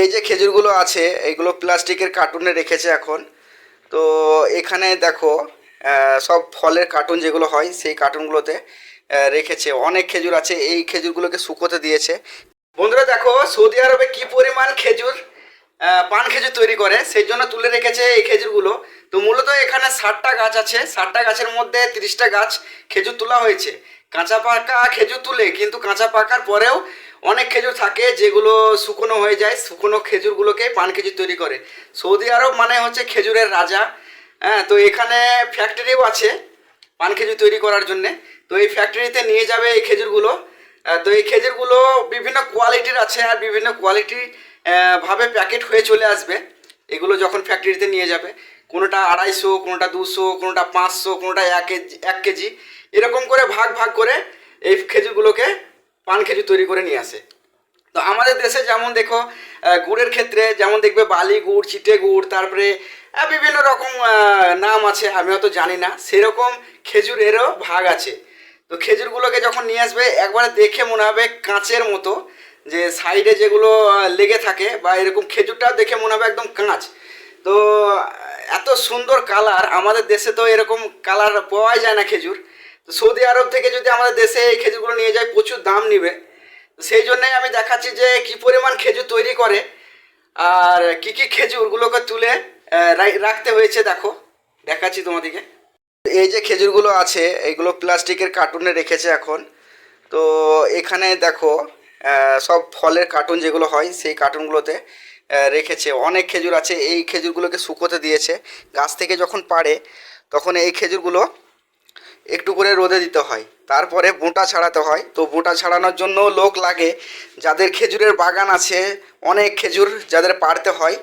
এই যে খেজুরগুলো আছে, এইগুলো প্লাস্টিকের কার্টুনে রেখেছে এখন। তো এখানে দেখো সব ফলের কার্টুন যেগুলো হয়, সেই কার্টুনগুলোতে রেখেছে। অনেক খেজুর আছে, এই খেজুরগুলোকে শুকোতে দিয়েছে। বন্ধুরা দেখো, সৌদি আরবে কি পরিমাণ খেজুর পান খেজুর তৈরি করে, সেই জন্য তুলে রেখেছে এই খেজুরগুলো। তো মূলত এখানে ষাটটা গাছ আছে, ষাটটা গাছের মধ্যে তিরিশটা গাছ খেজুর তোলা হয়েছে। কাঁচা পাকা খেজুর তুলে, কিন্তু কাঁচা পাকার পরেও অনেক খেজুর থাকে যেগুলো শুকনো হয়ে যায়, শুকনো খেজুরগুলোকে পান খেজুর তৈরি করে। সৌদি আরব মানে হচ্ছে খেজুরের রাজা। হ্যাঁ তো এখানে ফ্যাক্টরিও আছে পান খেজুর তৈরি করার জন্যে। তো এই ফ্যাক্টরিতে নিয়ে যাবে এই খেজুরগুলো। তো এই খেজুরগুলো বিভিন্ন কোয়ালিটির আছে আর বিভিন্ন কোয়ালিটি ভাবে প্যাকেট হয়ে চলে আসবে। এগুলো যখন ফ্যাক্টরিতে নিয়ে যাবে। কোনোটা আড়াইশো, কোনোটা দুশো, কোনোটা পাঁচশো, কোনোটা এক কেজি এক কেজি। এরকম করে ভাগ ভাগ করে এই খেজুরগুলোকে পান খেজুর তৈরি করে নিয়ে আসে। তো আমাদের দেশে যেমন দেখো গুড়ের ক্ষেত্রে যেমন দেখবে বালি গুড়, চিটে গুড়, তারপরে বিভিন্ন রকম নাম আছে, আমি হয়তো জানি না। সেরকম খেজুরেরও ভাগ আছে। তো খেজুরগুলোকে যখন নিয়ে আসবে, একবারে দেখে মনে হবে কাঁচের মতো, যে সাইডে যেগুলো লেগে থাকে বা এরকম খেজুরটা দেখে মনে হবে একদম কাঁচ। তো, এত সুন্দর কালার, আমাদের দেশে তো এরকম কালার পাওয়াই যায় না খেজুর। তো সৌদি আরব থেকে যদি আমাদের দেশে এই খেজুরগুলো নিয়ে যায়, প্রচুর দাম নিবে। সেই জন্যই আমি দেখাচ্ছি যে কি পরিমাণ খেজুর তৈরি করে। আর কি কি খেজুরগুলোকে তুলে রাখতে হয়েছে দেখো। দেখাচ্ছি তোমাদেরকে। এই যে খেজুরগুলো আছে এইগুলো প্লাস্টিকের কার্টুনে রেখেছে এখন। তো এখানে দেখো সব ফলের কার্টুন যেগুলো হয়, সেই কার্টুনগুলোতে রেখেছে। অনেক খেজুর আছে, এই খেজুরগুলোকে শুকোতে দিয়েছে। গাছ থেকে যখন পাড়ে, তখন এই খেজুরগুলো একটু করে রোদে দিতে হয়। তারপরে বোঁটা ছাড়াতে হয়। তো বোঁটা ছাড়ানোর জন্য লোক লাগে। যাদের খেজুরের বাগান আছে, অনেক খেজুর যাদের পাড়তে হয়,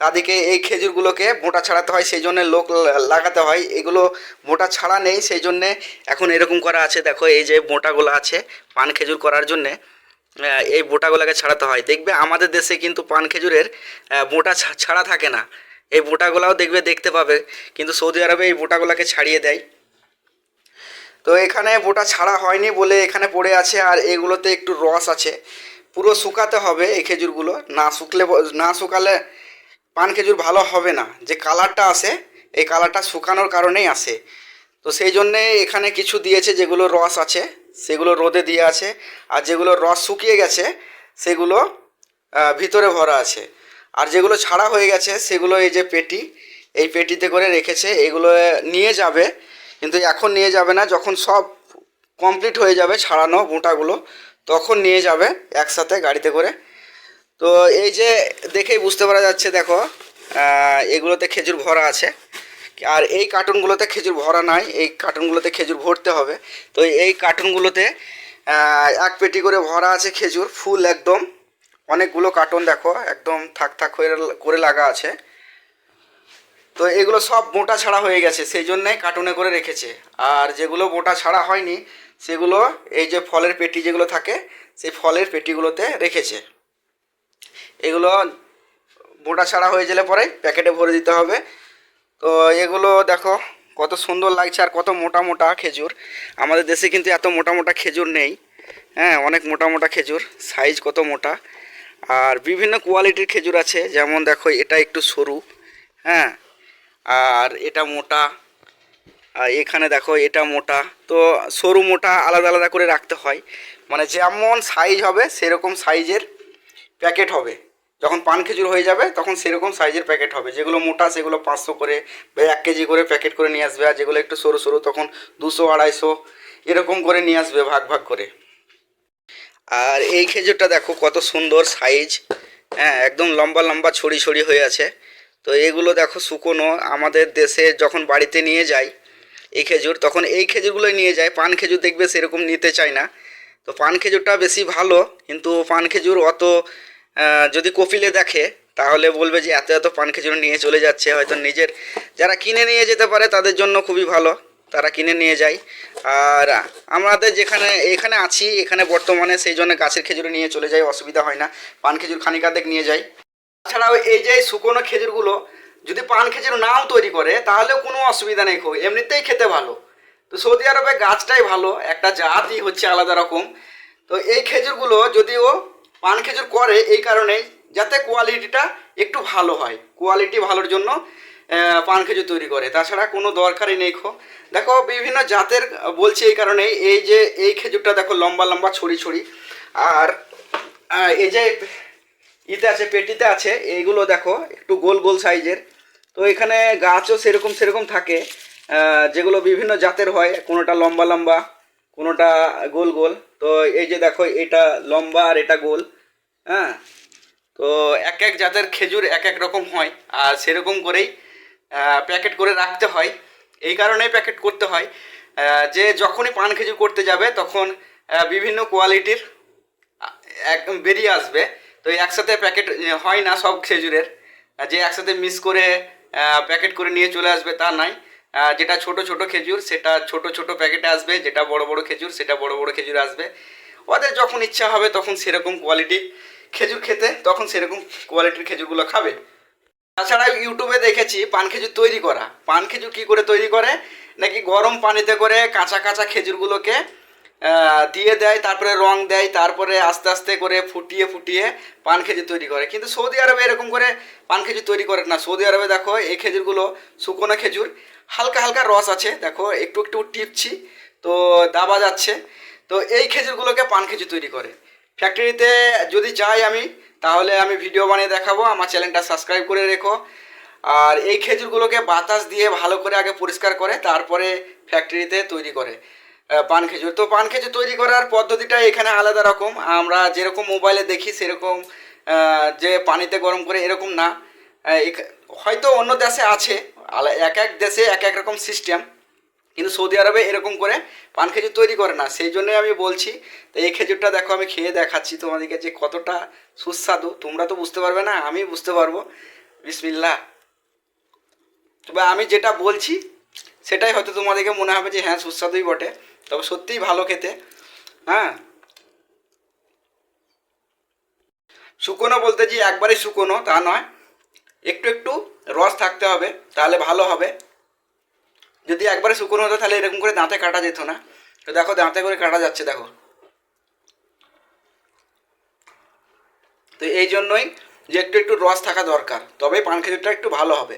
তাদেরকে এই খেজুরগুলোকে বোঁটা ছাড়াতে হয়। সেই জন্য লোক লাগাতে হয়। এগুলো বোঁটা ছাড়া নেই। সেই জন্যে এখন এরকম করা আছে। দেখো, এই যে বোঁটাগুলো আছে পান খেজুর করার জন্যে এই বোঁটাগুলোকে ছাড়াতে হয়। দেখবে আমাদের দেশে কিন্তু পান খেজুরের বোঁটা ছাড়া থাকে না। এই বোঁটাগুলাও দেখবে দেখতে পাবে। কিন্তু সৌদি আরবে এই বোঁটাগুলোকে ছাড়িয়ে দেয়। তো এখানে বোটা ছাড়া হয়নি বলে এখানে পড়ে আছে আর এগুলোতে একটু রস আছে। পুরো শুকাতে হবে এই খেজুরগুলো। না শুকলে না শুকালে পান খেজুর ভালো হবে না। যে কালারটা আসে, এই কালারটা শুকানোর কারণেই আসে। তো সেই জন্যে এখানে কিছু দিয়েছে যেগুলো রস আছে, সেগুলো রোদে দিয়ে আছে। আর যেগুলো রস শুকিয়ে গেছে, সেগুলো ভিতরে ভরা আছে। আর যেগুলো ছাড়া হয়ে গেছে, সেগুলো এই যে পেটি, এই পেটিতে করে রেখেছে, এগুলো নিয়ে যাবে। কিন্তু এখন নিয়ে যাবে না, যখন সব কমপ্লিট হয়ে যাবে ছাড়ানো বোঁটাগুলো তখন নিয়ে যাবে একসাথে গাড়িতে করে। তো এই যে দেখেই বুঝতে পারা যাচ্ছে দেখো এগুলোতে খেজুর ভরা আছে। আর এই কার্টুনগুলোতে খেজুর ভরা নাই, এই কার্টুনগুলোতে খেজুর ভরতে হবে। তো এই কার্টুনগুলোতে এক পেটি করে ভরা আছে খেজুর, ফুল একদম। অনেকগুলো কার্টুন দেখো, একদম থাক থাক করে লাগা আছে। তো এগুলো সব মোটা ছাড়া হয়ে গেছে, সেই জন্যে কার্টুনে করে রেখেছে। আর যেগুলো মোটা ছাড়া হয়নি, সেগুলো এই যে ফলের পেটি যেগুলো থাকে, সেই ফলের পেটিগুলোতে রেখেছে। এগুলো মোটা ছাড়া হয়ে গেলে পরে প্যাকেটে ভরে দিতে হবে। তো এগুলো দেখো, কত সুন্দর লাগছে আর কত মোটা মোটা খেজুর। আমাদের দেশে কিন্তু এত মোটা মোটা খেজুর নেই। হ্যাঁ অনেক মোটা মোটা খেজুর সাইজ কত মোটা। আর বিভিন্ন কোয়ালিটির খেজুর আছে, যেমন দেখো এটা একটু সরু। হ্যাঁ আর এটা মোটা, আর এখানে দেখো এটা মোটা। তো সরু মোটা আলাদা আলাদা করে রাখতে হয়। মানে যেমন সাইজ হবে, সেরকম সাইজের প্যাকেট হবে। যখন পান খেজুর হয়ে যাবে, তখন সেরকম সাইজের প্যাকেট হবে। যেগুলো মোটা, সেগুলো পাঁচশো করে বা এক কেজি করে প্যাকেট করে নিয়ে আসবে। আর যেগুলো একটু সরু সরু, তখন দুশো, আড়াইশো এরকম করে নিয়ে আসবে ভাগ ভাগ করে। আর এই খেজুরটা দেখো কত সুন্দর সাইজ হ্যাঁ একদম লম্বা লম্বা ছড়ি ছড়ি হয়ে আছে। তো এগুলো দেখো শুকনো। আমাদের দেশে যখন বাড়িতে নিয়ে যাই এই খেজুর, তখন এই খেজুরগুলোই নিয়ে যায়। পান খেজুর দেখবে সেরকম নিতে চায় না। তো পান খেজুরটা বেশি ভালো, কিন্তু পান খেজুর অত যদি কপিলে দেখে, তাহলে বলবে যে এত এত পান খেজুর নিয়ে চলে যাচ্ছে। হয়তো নিজের, যারা কিনে নিয়ে যেতে পারে তাদের জন্য খুবই ভালো, তারা কিনে নিয়ে যায়। আর আমাদের যেখানে, এখানে আছি, এখানে বর্তমানে সেই জন্য গাছের খেজুর নিয়ে চলে যাই অসুবিধা হয় না। পান খেজুর খানিক আধেক নিয়ে যাই তাছাড়াও এই যে শুকনো খেজুরগুলো যদি পান খেজুর নাও তৈরি করে, তাহলেও কোনো অসুবিধা নেই খুব। এমনিতেই খেতে ভালো। তো সৌদি আরবে গাছটাই ভালো, একটা জাতই হচ্ছে আলাদা রকম। তো এই খেজুরগুলো যদিও পান খেজুর করে, এই কারণেই যাতে কোয়ালিটিটা একটু ভালো হয়, কোয়ালিটি ভালোর জন্য পান খেজুর তৈরি করে। তাছাড়া কোনো দরকারই নেই খো দেখো, বিভিন্ন জাতের বলছি এই কারণে এই যে এই খেজুরটা দেখো লম্বা লম্বা ছড়ি ছড়ি। আর এই যে ইতে আছে, পেটিতে আছে, এইগুলো দেখো, একটু গোল গোল সাইজের। তো এখানে গাছও সেরকম সেরকম থাকে যেগুলো বিভিন্ন জাতের হয়, কোনোটা লম্বা লম্বা, কোনোটা গোল গোল। তো এই যে দেখো, এটা লম্বা আর এটা গোল হ্যাঁ? তো এক এক জাতের খেজুর এক এক রকম হয়, আর সেরকম করেই প্যাকেট করে রাখতে হয়। এই কারণেই প্যাকেট করতে হয়। যে যখনই পান খেজুর করতে যাবে, তখন বিভিন্ন কোয়ালিটির এক বেরিয়ে আসবে। তো একসাথে প্যাকেট হয় না সব খেজুরের। যে একসাথে মিক্স করে প্যাকেট করে নিয়ে চলে আসবে তা নাই। যেটা ছোট ছোট খেজুর, সেটা ছোট ছোট প্যাকেটে আসবে। যেটা বড় বড় খেজুর, সেটা বড় বড় খেজুর আসবে। ওদের যখন ইচ্ছা হবে তখন সেরকম কোয়ালিটি খেজুর খেতে, তখন সেরকম কোয়ালিটির খেজুরগুলো খাবে। তাছাড়া ইউটিউবে দেখেছি, পান খেজুর তৈরি করা। পান খেজুর কী করে তৈরি করে? নাকি গরম পানিতে করে কাঁচা কাঁচা খেজুরগুলোকে দিয়ে দেয়, তারপরে রং দেয়, তারপরে আস্তে আস্তে করে ফুটিয়ে ফুটিয়ে পান খেজুর তৈরি করে। কিন্তু সৌদি আরবে এরকম করে পান খেজুর তৈরি করে না। সৌদি আরবে দেখো, এই খেজুরগুলো শুকনো খেজুর, হালকা হালকা রস আছে। দেখো, একটু একটু টিপছি, তো দাবা যাচ্ছে। তো এই খেজুরগুলোকে পান খেজুর তৈরি করে। ফ্যাক্টরিতে যদি যাই আমি, তাহলে আমি ভিডিও বানিয়ে দেখাবো। আমার চ্যানেলটা সাবস্ক্রাইব করে রেখো। আর এই খেজুরগুলোকে বাতাস দিয়ে ভালো করে আগে পরিষ্কার করে, তারপরে ফ্যাক্টরিতে তৈরি করে। পান খেজুর। তো পান খেজুর তৈরি করার পদ্ধতিটা এখানে আলাদা রকম। আমরা যেরকম মোবাইলে দেখি সেরকম যে পানিতে গরম করে এরকম না। হয়তো অন্য দেশে আছে এক এক দেশে এক এক রকম সিস্টেম। কিন্তু সৌদি আরবে এরকম করে পান খেজুর তৈরি করে না। সেই জন্যই আমি বলছি, তো এই খেজুরটা দেখো, আমি খেয়ে দেখাচ্ছি তোমাদেরকে যে কতটা সুস্বাদু। তোমরা তো বুঝতে পারবে না আমি বুঝতে পারব। বিসমিল্লা তবে আমি যেটা বলছি, সেটাই হয়তো তোমাদেরকে মনে হবে যে হ্যাঁ সুস্বাদুই বটে। তবে সত্যিই ভালো খেতে। হ্যাঁ? শুকনো বলতে যে একবারে শুকনো তা নয়। একটু একটু রস থাকতে হবে, তাহলে ভালো হবে। যদি একবারে শুকনো হতো তাহলে এরকম করে দাঁতে কাটা যেত না। তো দেখো দাঁতে করে কাটা যাচ্ছে, দেখো। তো এই জন্যই যে একটু একটু রস থাকা দরকার তবে পান খেজুরটা একটু ভালো হবে।